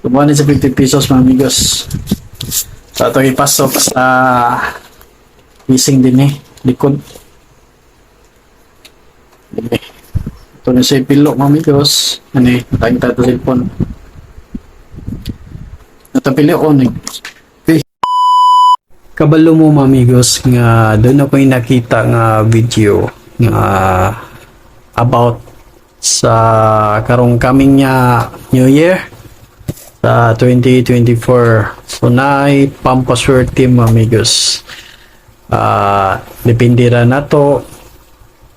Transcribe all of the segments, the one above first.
Kumuha sa 50 pesos mga amigos. So ito ipasok sa leasing din eh. Likod. Dini. Ito na siya pilo mga amigos. Ano eh, nakakita ito cellphone. Natapili ko. Okay. Kabalo mo mga amigos nga doon ako yung nakita nga video nga about sa karong coming nga New Year sa 2024 so na pampaswerte mga amigos. Ah depende ra na to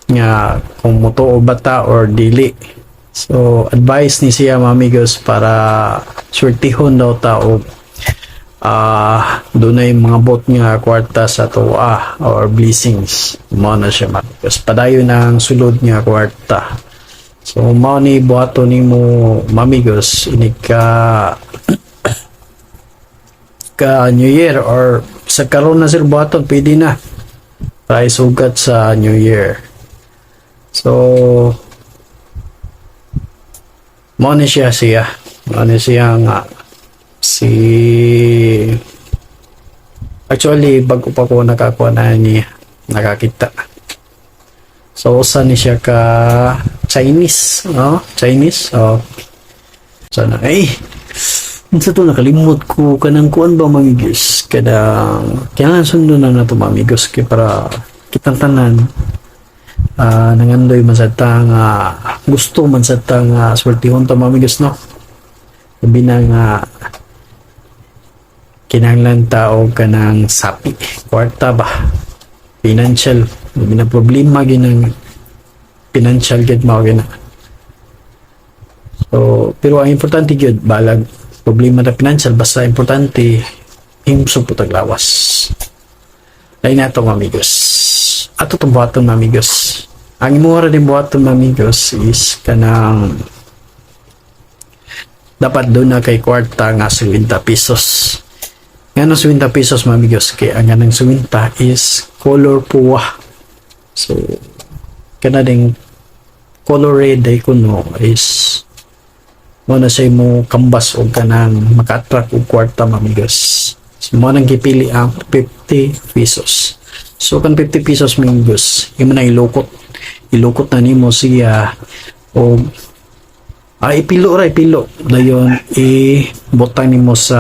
nga kung moto o bata or dili. So advice ni siya mga amigos para swertihon daw ta og ah dunay mga bot nga kwarta sa tuwa or blessings. Mo na siya mga amigos. Padayon ang sulod nga kwarta So, mao ni buhato ni mo mamigos ini ka ka New Year or sa karon na sir buhaton pwede na para isugat sa New Year. So, mao ni siya siya. Mao ni siya nga si Actually, bago pa ko nakakuha na niya, nakakita. So, usa ni siya ka Chinese, no? Chinese. So, sana, ay, sa to nakalimot ko kanang kuan ba mamigos kadang kailangan sundo na nato mamigos kay para kitang tanan ah nangandoy man sa ta nga gusto man sa ta nga swertihon ta mamigos no labi na nga kinahanglan tao kanang sapi kwarta ba financial labi na problema ginang financial gid mao gina so pero ang importante gyud balag problema na financial basta importante himso po taglawas. Lain na itong amigos. Ato itong buhaton amigos. Ang imuha rin buhaton amigos is kanang dapat doon na kay kwarta nga 50 pesos. Nga ng 50 pesos mamigos kay ang ganang 50 is color puwa so kana ding color red ay kuno is mo na say mo kambas o kanang maka-attract og kwarta mamigos so mo nang gipili ang 50 pesos. So kan 50 pesos mamigos imo na ilukot ilukot na nimo siya. O ah, ipilo ra ipilo. Dayon i butang nimo sa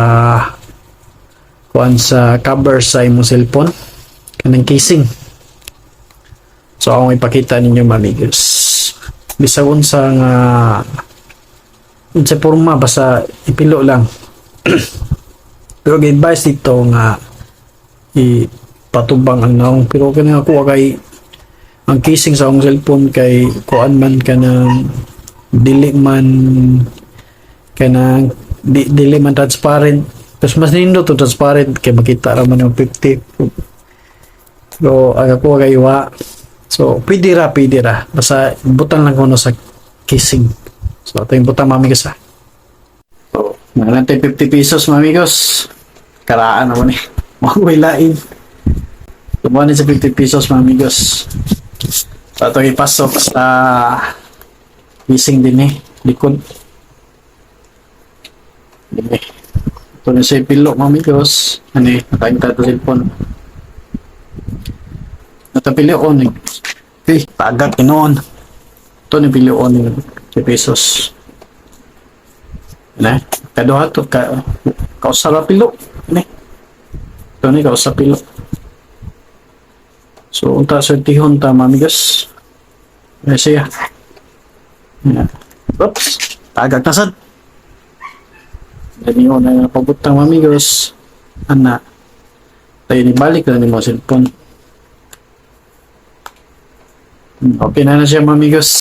kuan sa cover sa imong cellphone. Kanang casing so akong ipakita ninyo mamigos bisawon sa nga sa forma basta ipilo lang. Pero advice dito nga ipatubang ang naong. Pero kani ako kay ang casing sa akong cellphone kay kuan man ka ng dili man ka ng di, dili man transparent. Tapos mas nindo to transparent kay makita ra man yung 50 pero ang ako kay wa so pwede ra pwede ra basta butang lang ko no sa casing So, ito yung butang mamigos ha. So, nakalantay 50 pesos mamigos. Karaan naman eh. Makuhay lain. Tumuhanin sa 50 pesos mamigos. So, ito ipasok sa leasing din eh. Likod. Dini. Ito na siya pilo mamigos. Ano eh, nakakita ito cellphone. Natapili ko ni. Eh, tagat inoon. Ito ni pili ko ni 3 pesos. Na, kaduha to ka kausara pilo. Ni. Ito ni kausara pilo. So, unta sa tihon ta mamigas. Ay siya. Oops. Tagag na sad. Dani ko na pabutang mamigos. Ana. Tayo ni balik na ni mo cellphone. Okay na na siya mamigos.